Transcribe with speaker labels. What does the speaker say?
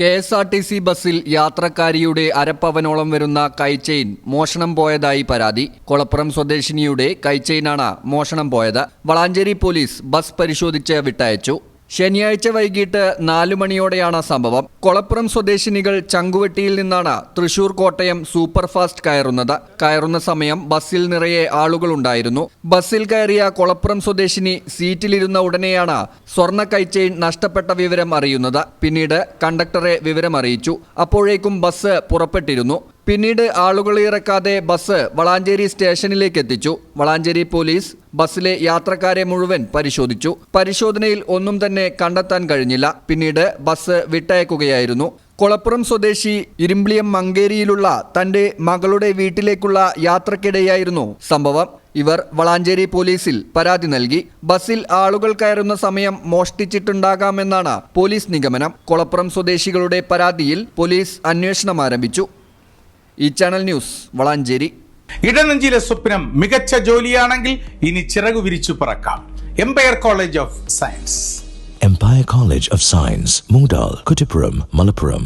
Speaker 1: K S R T C ബസ്സിൽ യാത്രക്കാരിയുടെ അരപ്പവനോളം വരുന്ന കൈച്ചെയിൻ മോഷണം പോയതായി പരാതി. കൊളപ്പുറം സ്വദേശിനിയുടെ കൈച്ചെയിനാണ് മോഷണം പോയത്. വളാഞ്ചേരി പോലീസ് ബസ് പരിശോധിച്ച് വിട്ടയച്ചു. ശനിയാഴ്ച വൈകിട്ട് നാലു മണിയോടെയാണ് സംഭവം. കൊളപ്പുറം സ്വദേശിനികൾ ചങ്കുവെട്ടിയിൽ നിന്നാണ് തൃശൂർ കോട്ടയം സൂപ്പർഫാസ്റ്റ് കയറുന്നത്. കയറുന്ന സമയം ബസ്സിൽ നിറയെ ആളുകളുണ്ടായിരുന്നു. ബസ്സിൽ കയറിയ കൊളപ്പുറം സ്വദേശിനി സീറ്റിലിരുന്ന ഉടനെയാണ് സ്വർണ കൈച്ചെയിൻ നഷ്ടപ്പെട്ട വിവരം അറിയുന്നത്. പിന്നീട് കണ്ടക്ടറെ വിവരം അറിയിച്ചു അപ്പോഴേക്കും ബസ് പുറപ്പെട്ടിരുന്നു. പിന്നീട് ആളുകളെ ഇറക്കാതെ ബസ് വളാഞ്ചേരി സ്റ്റേഷനിലേക്ക് എത്തിച്ചു. വളാഞ്ചേരി പോലീസ് ബസ്സിലെ യാത്രക്കാരെ മുഴുവൻ പരിശോധിച്ചു. പരിശോധനയിൽ ഒന്നും തന്നെ കണ്ടെത്താൻ കഴിഞ്ഞില്ല. പിന്നീട് ബസ് വിട്ടയക്കുകയായിരുന്നു. കൊളപ്പുറം സ്വദേശി ഇരുമ്പിളിയം മങ്കേരിയിലുള്ള തന്റെ മകളുടെ വീട്ടിലേക്കുള്ള യാത്രക്കിടെയായിരുന്നു സംഭവം. ഇവർ വളാഞ്ചേരി പോലീസിൽ പരാതി നൽകി. ബസ്സിൽ ആളുകൾ കയറുന്ന സമയം മോഷ്ടിച്ചിട്ടുണ്ടാകാമെന്നാണ് പോലീസ് നിഗമനം. കൊളപ്പുറം സ്വദേശികളുടെ പരാതിയിൽ പോലീസ് അന്വേഷണം ആരംഭിച്ചു. ഈ ചാനൽ ന്യൂസ് വളാഞ്ചേരി.
Speaker 2: ഇടനെഞ്ചിലെ സ്വപ്നം മികച്ച ജോലിയാണെങ്കിൽ ഇനി ചിറകു വിരിച്ചു പറക്കാം. Empire college of science
Speaker 3: empire college of science Moondal, Kuttipuram, Malappuram.